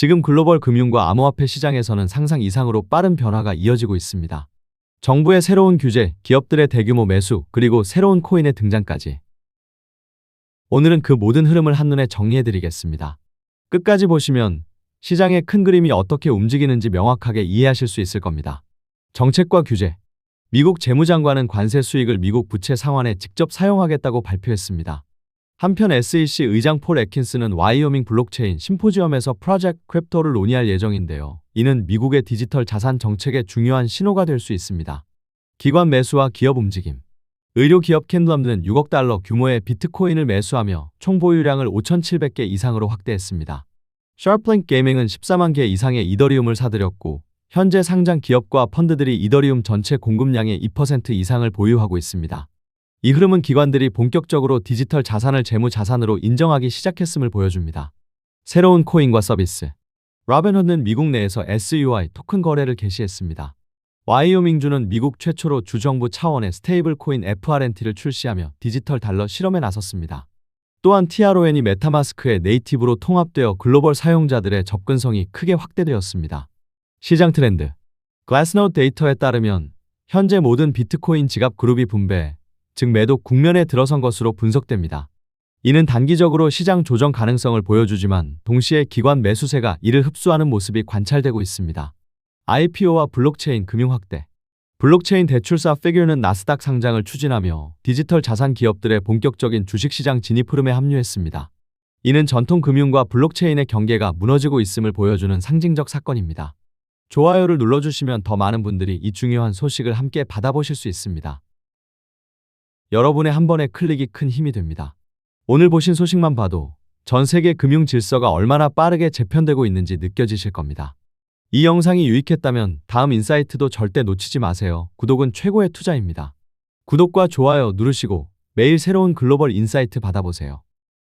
지금 글로벌 금융과 암호화폐 시장에서는 상상 이상으로 빠른 변화가 이어지고 있습니다. 정부의 새로운 규제, 기업들의 대규모 매수, 그리고 새로운 코인의 등장까지. 오늘은 그 모든 흐름을 한눈에 정리해드리겠습니다. 끝까지 보시면 시장의 큰 그림이 어떻게 움직이는지 명확하게 이해하실 수 있을 겁니다. 정책과 규제. 미국 재무장관은 관세 수익을 미국 부채 상환에 직접 사용하겠다고 발표했습니다. 한편 SEC 의장 폴 애킨스는 와이오밍 블록체인 심포지엄에서 프로젝트 크립토를 논의할 예정인데요. 이는 미국의 디지털 자산 정책의 중요한 신호가 될 수 있습니다. 기관 매수와 기업 움직임. 의료 기업 캔덤은 6억 달러 규모의 비트코인을 매수하며 총 보유량을 5,700개 이상으로 확대했습니다. 샤플링 게이밍은 14만 개 이상의 이더리움을 사들였고 현재 상장 기업과 펀드들이 이더리움 전체 공급량의 2% 이상을 보유하고 있습니다. 이 흐름은 기관들이 본격적으로 디지털 자산을 재무 자산으로 인정하기 시작했음을 보여줍니다. 새로운 코인과 서비스. 라벤헛은 미국 내에서 SUI 토큰 거래를 개시했습니다. 와이오밍주는 미국 최초로 주정부 차원의 스테이블 코인 FRNT를 출시하며 디지털 달러 실험에 나섰습니다. 또한 TRON이 메타마스크의 네이티브로 통합되어 글로벌 사용자들의 접근성이 크게 확대되었습니다. 시장 트렌드. 글래스노트 데이터에 따르면 현재 모든 비트코인 지갑 그룹이 분배, 즉 매도 국면에 들어선 것으로 분석됩니다. 이는 단기적으로 시장 조정 가능성을 보여주지만 동시에 기관 매수세가 이를 흡수하는 모습이 관찰되고 있습니다. IPO와 블록체인 금융 확대. 블록체인 대출사 피규어는 나스닥 상장을 추진하며 디지털 자산 기업들의 본격적인 주식시장 진입 흐름에 합류했습니다. 이는 전통 금융과 블록체인의 경계가 무너지고 있음을 보여주는 상징적 사건입니다. 좋아요를 눌러주시면 더 많은 분들이 이 중요한 소식을 함께 받아보실 수 있습니다. 여러분의 한 번의 클릭이 큰 힘이 됩니다. 오늘 보신 소식만 봐도 전 세계 금융 질서가 얼마나 빠르게 재편되고 있는지 느껴지실 겁니다. 이 영상이 유익했다면 다음 인사이트도 절대 놓치지 마세요. 구독은 최고의 투자입니다. 구독과 좋아요 누르시고 매일 새로운 글로벌 인사이트 받아보세요.